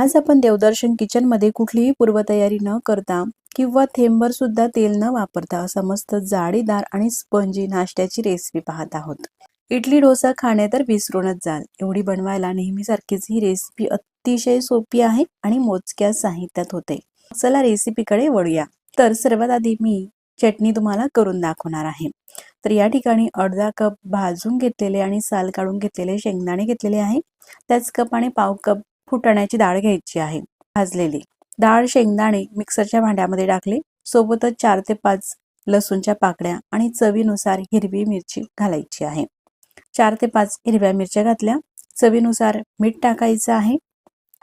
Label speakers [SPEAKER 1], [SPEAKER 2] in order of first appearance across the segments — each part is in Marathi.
[SPEAKER 1] आज आपण देवदर्शन किचनमध्ये कुठलीही पूर्वतयारी न करता किंवा थेंबर सुद्धा तेल न वापरता समस्त जाळीदार आणि स्पंजी नाश्त्याची रेसिपी पाहत आहोत. इडली डोसा खाणे तर विसरूनच जाल. एवढी बनवायला नेहमीसारखीच ही रेसिपी अतिशय सोपी आहे आणि मोजक्या साहित्यात होते. चला रेसिपीकडे वळूया. तर सर्वात आधी मी चटणी तुम्हाला करून दाखवणार आहे. तर या ठिकाणी अर्धा कप भाजून घेतलेले आणि साल काढून घेतलेले शेंगदाणे घेतलेले आहे. त्याच कप आणि पाव कप फुटण्याची डाळ घ्यायची आहे भाजलेली. डाळ शेंगदाणे मिक्सरच्या भांड्यामध्ये टाकले. सोबतच चार ते पाच लसूणच्या पाकड्या आणि चवीनुसार हिरवी मिरची घालायची आहे. चार ते पाच हिरव्या मिरच्या घातल्या. चवीनुसार मीठ टाकायचं आहे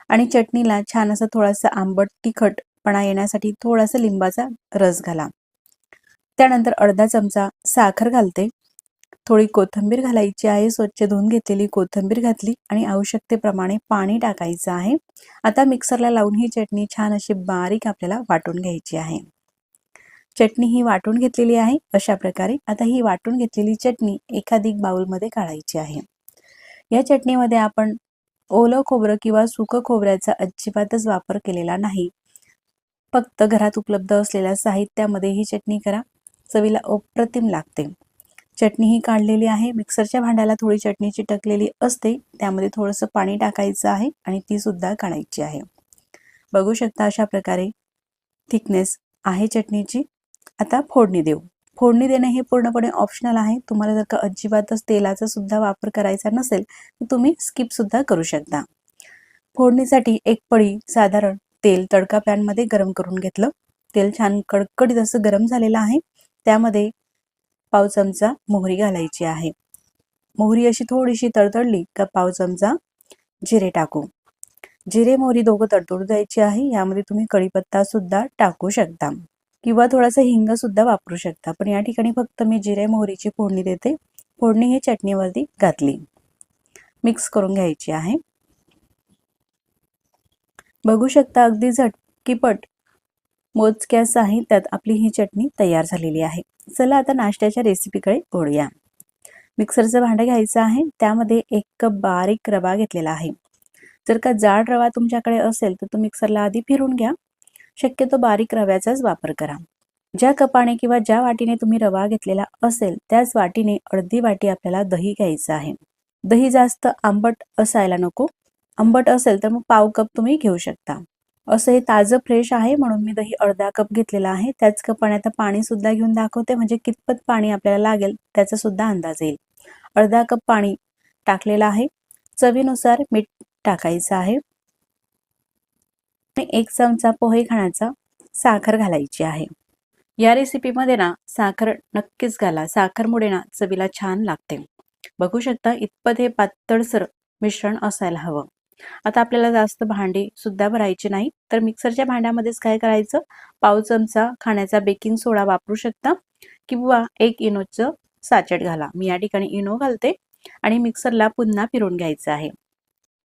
[SPEAKER 1] आणि चटणीला छान असा थोडासा आंबट तिखटपणा येण्यासाठी थोडासा लिंबाचा रस घाला. त्यानंतर अर्धा चमचा साखर घालते. थोडी कोथिंबीर घालायची आहे. स्वच्छ धुवून घेतलेली कोथिंबीर घातली आणि आवश्यकतेप्रमाणे पाणी टाकायचं आहे. आता मिक्सरला लावून ही चटणी छान अशी बारीक आपल्याला वाटून घ्यायची आहे. चटणी ही वाटून घेतलेली आहे. अशा प्रकारे आता ही वाटून घेतलेली चटणी एखादी बाउलमध्ये काढायची आहे. या चटणीमध्ये आपण ओलं खोबरं किंवा सुकं खोबऱ्याचा अजिबातच वापर केलेला नाही. फक्त घरात उपलब्ध असलेल्या साहित्यामध्ये ही चटणी करा. चवीला अप्रतिम लागते. चटणी ही काढलेली आहे. मिक्सरच्या भांड्याला थोडी चटणी चिटकलेली असते. त्यामध्ये थोडंसं पाणी टाकायचं आहे आणि ती सुद्धा काढायची आहे. बघू शकता अशा प्रकारे थिकनेस आहे चटणीची. आता फोडणी देऊ. फोडणी देणे हे पूर्णपणे ऑप्शनल आहे. तुम्हाला जर का अजिबातच तेलाचा सुद्धा वापर करायचा नसेल तर तुम्ही स्किप सुद्धा करू शकता. फोडणीसाठी एक पळी साधारण तेल तडका पॅनमध्ये गरम करून घेतलं. तेल छान कडकडीत असं गरम झालेलं आहे. त्यामध्ये पाव चमचा मोहरी घालायची आहे. मोहरी अशी थोडीशी तडतडली का पाव चमचा जिरे टाकू. जिरे मोहरी दोघं तडतडू द्यायची आहे. यामध्ये तुम्ही कढीपत्ता सुद्धा टाकू शकता. किंवा थोडासा हिंग सुद्धा वापरू शकता. पण या ठिकाणी फक्त मी जिरे मोहरीची फोडणी देते. फोडणी हे चटणीवरती घातली. मिक्स करून घ्यायची आहे. बघू शकता अगदी झटकीपट मोजक्या साहित्यात आपली ही चटणी तयार झालेली आहे. चला आता नाश्त्याच्या रेसिपीकडे वळूया. मिक्सरचं भांडं घ्यायचं आहे त्यामध्ये एक कप बारीक रवा घेतलेला आहे. जर का जाड रवा तुमच्याकडे असेल तर तो मिक्सरला आधी फिरून घ्या. शक्यतो बारीक रव्याचाच वापर करा. ज्या कपाने किंवा ज्या वाटीने तुम्ही रवा घेतलेला असेल त्याच वाटीने अर्धी वाटी आपल्याला दही घ्यायचं आहे. दही जास्त आंबट असायला नको. आंबट असेल तर मग पाव कप तुम्ही घेऊ शकता. असं हे ताजं फ्रेश आहे म्हणून मी दही अर्धा कप घेतलेला आहे. त्याच कपाने आता पाणी सुद्धा घेऊन दाखवते. म्हणजे कितपत पाणी आपल्याला लागेल त्याचा सुद्धा अंदाज येईल. अर्धा कप पाणी टाकलेलं आहे. चवीनुसार मीठ टाकायचं आहे. एक चमचा पोहे खाण्याचा साखर घालायची आहे. या रेसिपीमध्ये ना साखर नक्कीच घाला. साखरमुळे ना चवीला छान लागते. बघू शकता इतपत हे पातळसर मिश्रण असायला हवं. आता आपल्याला जास्त भांडी सुद्धा भरायची नाही. तर मिक्सरच्या भांड्यामध्येच काय करायचं? पाव चमचा खाण्याचा बेकिंग सोडा वापरू शकता. किंवा एक इनोचं साचेट घाला. मी या ठिकाणी इनो घालते आणि मिक्सरला पुन्हा फिरून घ्यायचं आहे.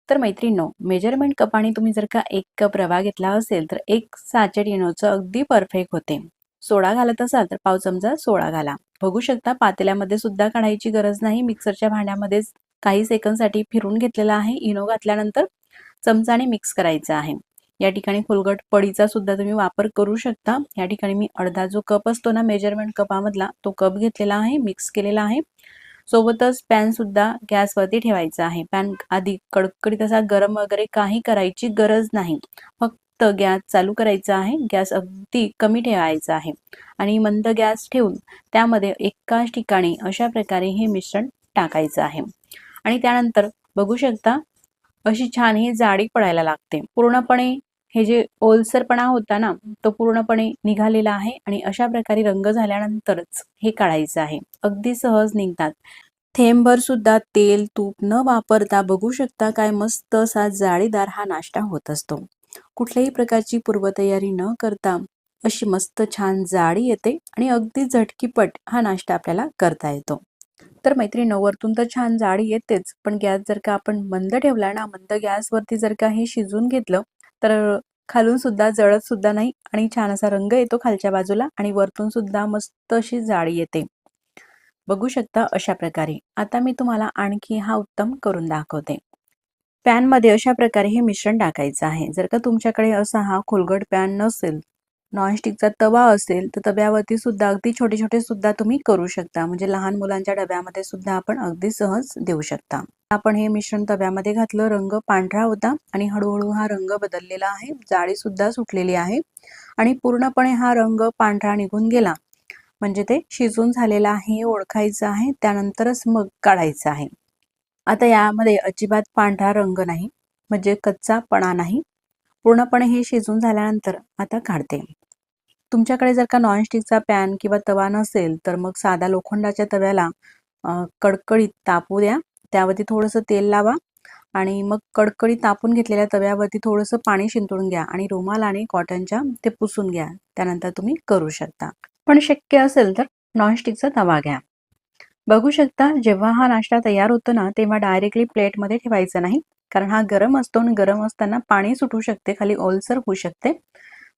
[SPEAKER 1] तर मैत्रिणींनो मेजरमेंट कपाने तुम्ही जर का एक कप रवा घेतला असेल तर एक साचेट इनोचं अगदी परफेक्ट होते. सोडा घालत असाल तर पाव चमचा सोडा घाला. बघू शकता पातेल्यामध्ये सुद्धा काढायची गरज नाही. मिक्सरच्या भांड्यामध्येच काही सेकंदसाठी फिरून घेतलेला आहे. इनो घातल्यानंतर चमचाने मिक्स करायचा आहे. या ठिकाणी फुलगट पडीचा सुद्धा तुम्ही वापर करू शकता. या ठिकाणी मी अर्धा जो कप असतो ना मेजरमेंट कपामधला तो कप घेतलेला आहे मिक्स केलेला आहे. सोबतच पॅन सुद्धा गॅसवरती ठेवायचा आहे. पॅन आधी कडकडीत असा गरम वगैरे काही करायची गरज नाही. फक्त गॅस चालू करायचा आहे. गॅस अगदी कमी ठेवायचा आहे. आणि मंद गॅस ठेवून त्यामध्ये एकाच ठिकाणी अशा प्रकारे हे मिश्रण टाकायचं आहे. आणि त्यानंतर बघू शकता अशी छान ही जाडी पडायला लागते. पूर्णपणे हे जे ओलसरपणा होता ना तो पूर्णपणे निघालेला आहे आणि अशा प्रकारे रंग झाल्यानंतरच हे काढायचं आहे. अगदी सहज निघतात. थेंबभर सुद्धा तेल तूप न वापरता बघू शकता काय मस्त असा जाळीदार हा नाश्ता होत असतो. कुठल्याही प्रकारची पूर्वतयारी न करता अशी मस्त छान जाडी येते आणि अगदी झटकीपट हा नाश्ता आपल्याला करता येतो. तर मैत्रिणी वरतून तर छान जाड येतेच. पण गॅस जर का आपण मंद ठेवला ना मंद गॅसवरती जर का हे शिजून घेतलं तर खालून सुद्धा जळत सुद्धा नाही आणि छान असा रंग येतो खालच्या बाजूला आणि वरतून सुद्धा मस्त अशी जाळी येते. बघू शकता अशा प्रकारे. आता मी तुम्हाला आणखी हा उत्तम करून दाखवते. पॅनमध्ये अशा प्रकारे हे मिश्रण टाकायचं आहे. जर का तुमच्याकडे असा हा खोलगट पॅन नसेल नॉनस्टिकचा तवा असेल तर तव्यावरती सुद्धा अगदी छोटे छोटे सुद्धा तुम्ही करू शकता. म्हणजे लहान मुलांच्या डब्यामध्ये सुद्धा आपण अगदी सहज देऊ शकता. आपण हे मिश्रण तव्यामध्ये घातलं रंग पांढरा होता आणि हळूहळू हा रंग बदललेला आहे. जाळी सुद्धा सुटलेली आहे आणि पूर्णपणे हा रंग पांढरा निघून गेला. म्हणजे ते शिजून झालेलं आहे हे ओळखायचं आहे त्यानंतरच मग काढायचं आहे. आता यामध्ये अजिबात पांढरा रंग नाही. म्हणजे कच्चापणा नाही. पूर्णपणे हे शिजून झाल्यानंतर आता काढते. तुमच्याकडे जर का नॉनस्टिकचा पॅन किंवा तवा नसेल तर मग साधा लोखंडाच्या तव्याला कडकडीत तापू द्या. त्यावरती थोडंसं तेल लावा आणि मग कडकडीत तापून घेतलेल्या तव्यावरती थोडंसं पाणी शिंतून घ्या आणि रुमाल आणि कॉटनच्या ते पुसून घ्या. त्यानंतर तुम्ही करू शकता. पण शक्य असेल तर नॉनस्टिकचा तवा घ्या. बघू शकता जेव्हा हा नाश्ता तयार होतो ना तेव्हा डायरेक्टली प्लेटमध्ये ठेवायचा नाही. कारण हा गरम असतो आणि गरम असताना पाणी सुटू शकते खाली ओलसर होऊ शकते.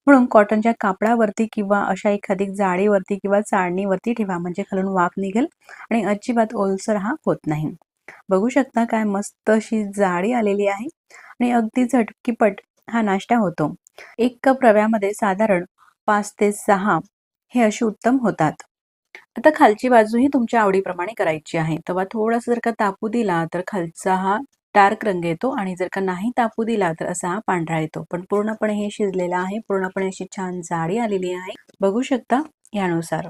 [SPEAKER 1] म्हणून कॉटनच्या कापडावरती किंवा अशा एखादी जाळीवरती किंवा चाळणीवरती ठेवा म्हणजे खालून वाफ निघेल आणि अजिबात ओलसर हा होत नाही. बघू शकता काय मस्त अशी जाळी आलेली आहे आणि अगदी झटकीपट हा नाश्ता होतो. एक कप रव्यामध्ये साधारण पाच ते सहा हे अशी उत्तम होतात. आता खालची बाजू ही तुमच्या आवडीप्रमाणे करायची आहे. तेव्हा थोडासा जर का तापू दिला तर खालचा हा डार्क रंग येतो आणि जर का नाही तापू दिला तर असा हा पांढरा येतो. पण पूर्णपणे हे शिजलेला आहे. पूर्णपणे अशी छान जाळी आलेली आहे. बघू शकता यानुसार.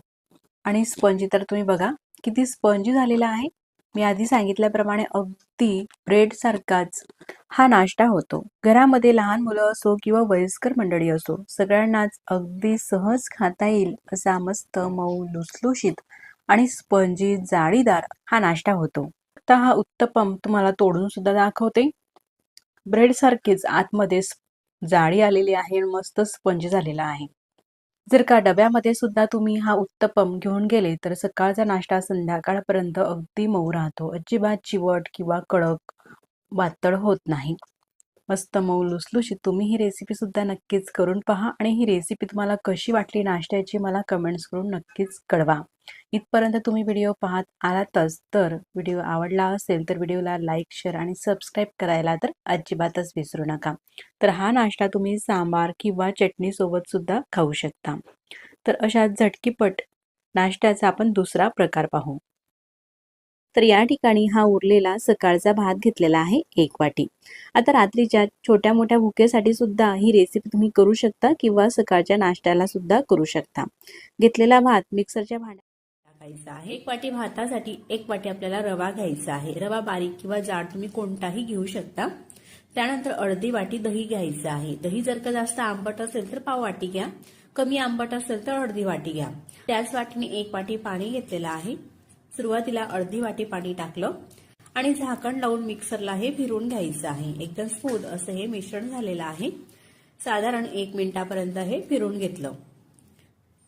[SPEAKER 1] आणि स्पंजी तर तुम्ही बघा किती स्पंजी झालेला आहे. मी आधी सांगितल्याप्रमाणे अगदी ब्रेड सारखाच हा नाश्ता होतो. घरामध्ये लहान मुलं असो किंवा वयस्कर मंडळी असो सगळ्यांनाच अगदी सहज खाता येईल असा मस्त मऊ लुसलुशीत आणि स्पंजी जाळीदार हा नाश्ता होतो. आता हा उत्तपम तुम्हाला तोडून सुद्धा दाखवते. ब्रेड सारखीच आतमध्ये जाळी आलेली आहे आणि मस्त स्पंज झालेला आहे. जर का डब्यामध्ये सुद्धा तुम्ही हा उत्तपम घेऊन गेले तर सकाळचा नाश्ता संध्याकाळपर्यंत अगदी मऊ राहतो. अजिबात चिवट किंवा कडक वातळ होत नाही. मस्त मऊ लुसलुशीत तुम्ही ही रेसिपी सुद्धा नक्कीच करून पहा आणि ही रेसिपी तुम्हाला कशी वाटली नाश्त्याची मला कमेंट्स करून नक्कीच कळवा. इथपर्यंत तुम्ही व्हिडिओ पाहत आलातच तर व्हिडिओ आवडला असेल तर व्हिडिओला लाईक शेअर आणि सबस्क्राईब करायला तर अजिबातच विसरू नका. तर हा नाश्ता तुम्ही सांबार किंवा चटणीसोबत सुद्धा खाऊ शकता. तर अशा झटकीपट नाश्त्याचा आपण दुसरा प्रकार पाहू. तर या ठिकाणी हा उरलेला सकाळचा भात घेतलेला आहे एक वाटी. आता रात्रीच्या छोट्या मोठ्या भुकेसाठी सुद्धा ही रेसिपी तुम्ही करू शकता किंवा सकाळच्या नाश्त्याला सुद्धा करू शकता. घेतलेला भात मिक्सरच्या भांड्या
[SPEAKER 2] टाकायचा आहे. एक वाटी भातासाठी एक वाटी आपल्याला रवा घ्यायचा आहे. रवा बारीक किंवा जाड तुम्ही कोणताही घेऊ शकता. त्यानंतर अर्धी वाटी दही घ्यायचं आहे. दही जर का जास्त आंबट असेल तर पाव वाटी घ्या. कमी आंबट असेल तर अर्धी वाटी घ्या. त्याच वाटीने एक वाटी पाणी घेतलेलं आहे. सुरुवातीला अर्धी वाटी पाणी टाकलं आणि झाकण लावून मिक्सरला हे फिरून घ्यायचं आहे. एकदम स्मूथ असं हे मिश्रण झालेलं आहे. साधारण एक मिनिटापर्यंत हे फिरून घेतलं.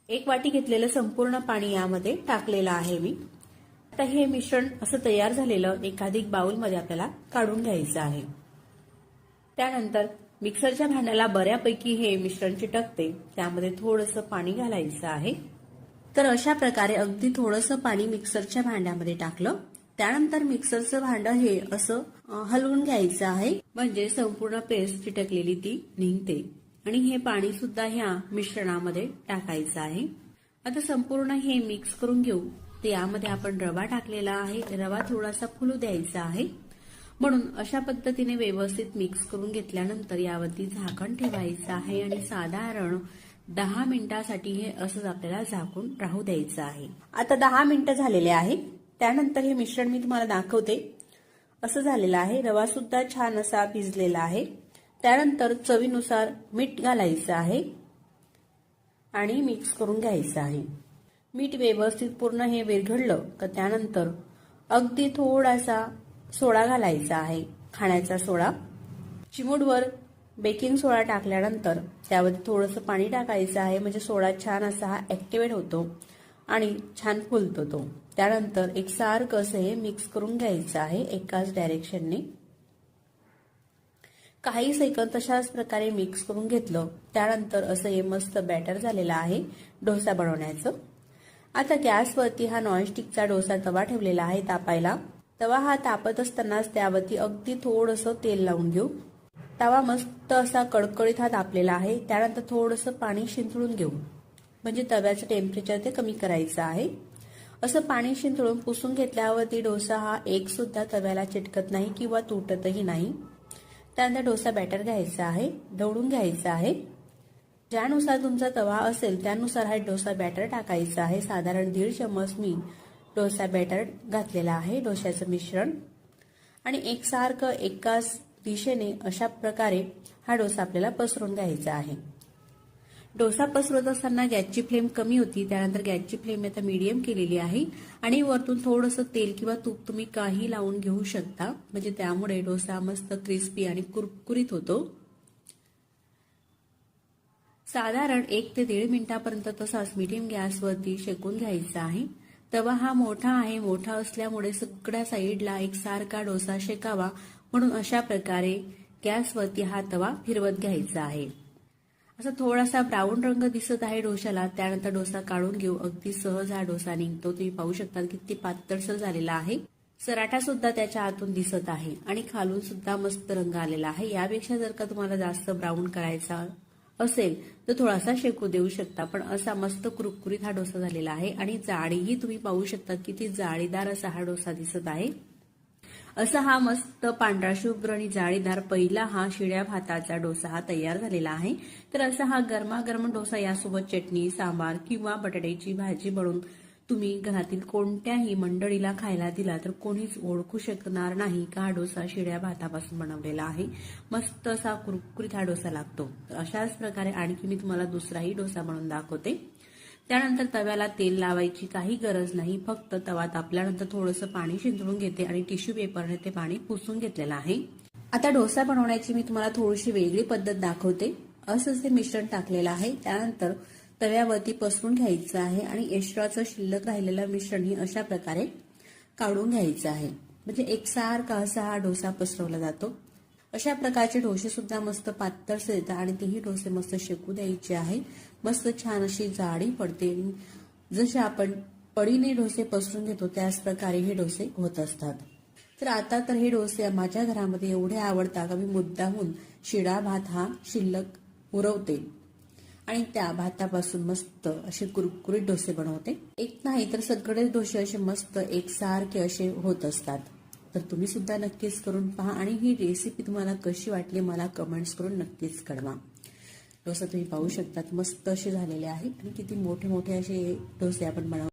[SPEAKER 2] एक वाटी घेतलेलं संपूर्ण पाणी यामध्ये टाकलेलं आहे मी. आता हे मिश्रण असं तयार झालेलं एकाधिक बाउलमध्ये आपल्याला काढून घ्यायचं आहे. त्यानंतर मिक्सरच्या भांड्याला बऱ्यापैकी हे मिश्रण चिटकते. त्यामध्ये थोडंसं पाणी घालायचं आहे. तर अशा प्रकारे अगदी थोडंसं पाणी मिक्सरच्या भांड्यामध्ये टाकलं. त्यानंतर मिक्सरचं भांड हे असं हलवून घ्यायचं आहे. म्हणजे संपूर्ण पेस्ट चिटकलेली ती निघते. आणि हे पाणी सुद्धा ह्या मिश्रणामध्ये टाकायचं आहे. आता संपूर्ण हे मिक्स करून घेऊ. ते यामध्ये आपण रवा टाकलेला आहे. रवा थोडासा फुलू द्यायचा आहे. म्हणून अशा पद्धतीने व्यवस्थित मिक्स करून घेतल्यानंतर यावरती झाकण ठेवायचं आहे आणि साधारण दहा मिनिटासाठी हे असंच आपल्याला झाकून राहू द्यायचं आहे. आता दहा मिनिटं झालेले आहे त्यानंतर हे मिश्रण मी तुम्हाला दाखवते. असं झालेलं आहे. रवा सुद्धा छान असा भिजलेला आहे. त्यानंतर चवीनुसार मीठ घालायचं आहे आणि मिक्स करून घ्यायचं आहे. मीठ व्यवस्थित पूर्ण हे विरघडलं तर त्यानंतर अगदी थोडासा सोडा घालायचा आहे. खाण्याचा सोडा. चिमूटवर बेकिंग सोडा टाकल्यानंतर त्यामध्ये थोडंसं पाणी टाकायचं आहे. म्हणजे सोडा छान असा हा ॲक्टिवेट होतो आणि छान फुलतो तो. त्यानंतर एक सारखं असं हे मिक्स करून घ्यायचं आहे एकाच डायरेक्शनने काही सेकंद तशाच प्रकारे मिक्स करून घेतलं. त्यानंतर असं हे मस्त बॅटर झालेलं आहे डोसा बनवण्याचं. आता गॅसवरती हा नॉनस्टिकचा डोसा तवा ठेवलेला आहे तापायला. तवा हा तापत असतानाच त्यावरती अगदी थोडंसं तेल लावून घेऊ. तवा मस्त असा कडकडीत हा तापलेला आहे. त्यानंतर थोडंसं पाणी शिंतळून घेऊ. म्हणजे तव्याचं टेम्परेचर ते कमी करायचं आहे. असं पाणी शिंतळून पुसून घेतल्यावरती डोसा हा एक सुद्धा तव्याला चिटकत नाही किंवा तुटतही नाही. त्यानंतर डोसा बॅटर घ्यायचा आहे ढवळून घ्यायचा आहे. ज्यानुसार तुमचा तवा असेल त्यानुसार हा डोसा बॅटर टाकायचा आहे. साधारण दीड चम्मच मी डोसा बॅटर घातलेला आहे डोश्याचं मिश्रण. आणि एकसारखं एकाच दिशेने अशा प्रकारे हा डोसा आपल्याला पसरून घ्यायचा आहे. डोसा पसरवत असताना गॅसची फ्लेम कमी होती त्यानंतर गॅसची फ्लेम आता मीडियम केलेली आहे आणि वरतून थोडंसं तेल किंवा तूप तुम्ही काही लावून घेऊ शकता. म्हणजे त्यामुळे डोसा मस्त क्रिस्पी आणि कुरकुरीत होतो. साधारण एक ते दीड मिनिटापर्यंत तसाच मिडियम गॅसवरती शेकून घ्यायचा आहे. तवा हा मोठा आहे मोठा असल्यामुळे सगळ्या साईडला एक सारखा डोसा शेकावा म्हणून अशा प्रकारे गॅसवरती हा तवा फिरवत घ्यायचा आहे. असा थोडासा ब्राऊन रंग दिसत आहे डोशाला. त्यानंतर डोसा काढून घेऊ. अगदी सहज हा डोसा निघतो. तुम्ही पाहू शकता किती पातळसर झालेला आहे. सराठा सुद्धा त्याच्या आतून दिसत आहे. आणि खालून सुद्धा मस्त रंग आलेला आहे. यापेक्षा जर का तुम्हाला जास्त ब्राऊन करायचा असेल तर थोडासा शेकू देऊ शकता. पण असा मस्त कुरकुरीत हा डोसा झालेला आहे. आणि जाळीही तुम्ही पाहू शकता किती जाळीदार असा हा डोसा दिसत आहे. असा हा मस्त पांढरा शुभ्र आणि जाळीदार पहिला हा शिळ्या भाताचा डोसा हा तयार झालेला आहे. तर असा हा गरमागरम डोसा यासोबत चटणी सांबार किंवा बटाट्याची भाजी बनवून तुम्ही घरातील कोणत्याही मंडळीला खायला दिला तर कोणीच ओळखू शकणार नाही का हा डोसा शिळ्या भातापासून बनवलेला आहे. मस्त असा कुरकुरीत हा डोसा लागतो. तर अशाच प्रकारे आणखी मी तुम्हाला दुसराही डोसा बनवून दाखवते. त्यानंतर तव्याला तेल लावायची काही गरज नाही. फक्त तवा तापल्यानंतर थोडंसं पाणी शिंतळून घेते आणि टिश्यू पेपरने ते पाणी पुसून घेतलेलं आहे. आता डोसा बनवण्याची मी तुम्हाला थोडीशी वेगळी पद्धत दाखवते. असंच ते मिश्रण टाकलेलं आहे. त्यानंतर तव्यावरती पसरून घ्यायचं आहे आणि एक्स्ट्राचं शिल्लक राहिलेलं मिश्रणही अशा प्रकारे काढून घ्यायचं आहे. म्हणजे एकसारखा असा हा डोसा पसरवला जातो. अशा प्रकारचे डोसे सुद्धा मस्त पातळसे येतात आणि तेही डोसे मस्त शेकू द्यायचे आहे. मस्त छान अशी जाडी पडते. जसे आपण पडीने डोसे पसरून घेतो त्याच प्रकारे हे डोसे होत असतात. तर आता तर हे डोसे माझ्या घरामध्ये एवढे आवडतात का मी मुद्दाहून शिडा भात हा शिल्लक उरवते आणि त्या भातापासून मस्त असे कुरकुरीत डोसे बनवते. एक नाही तर सगळे डोसे असे मस्त एकसारखे असे होत असतात. तर तुम्ही सुद्धा नक्कीच करून पहा आणि ही रेसिपी तुम्हाला कशी वाटली मला कमेंट्स करून नक्कीच कळवा. डोसा तुम्ही पाहू शकतात मस्त असे झालेले आहेत आणि किती मोठे मोठे असे डोसे आपण बनव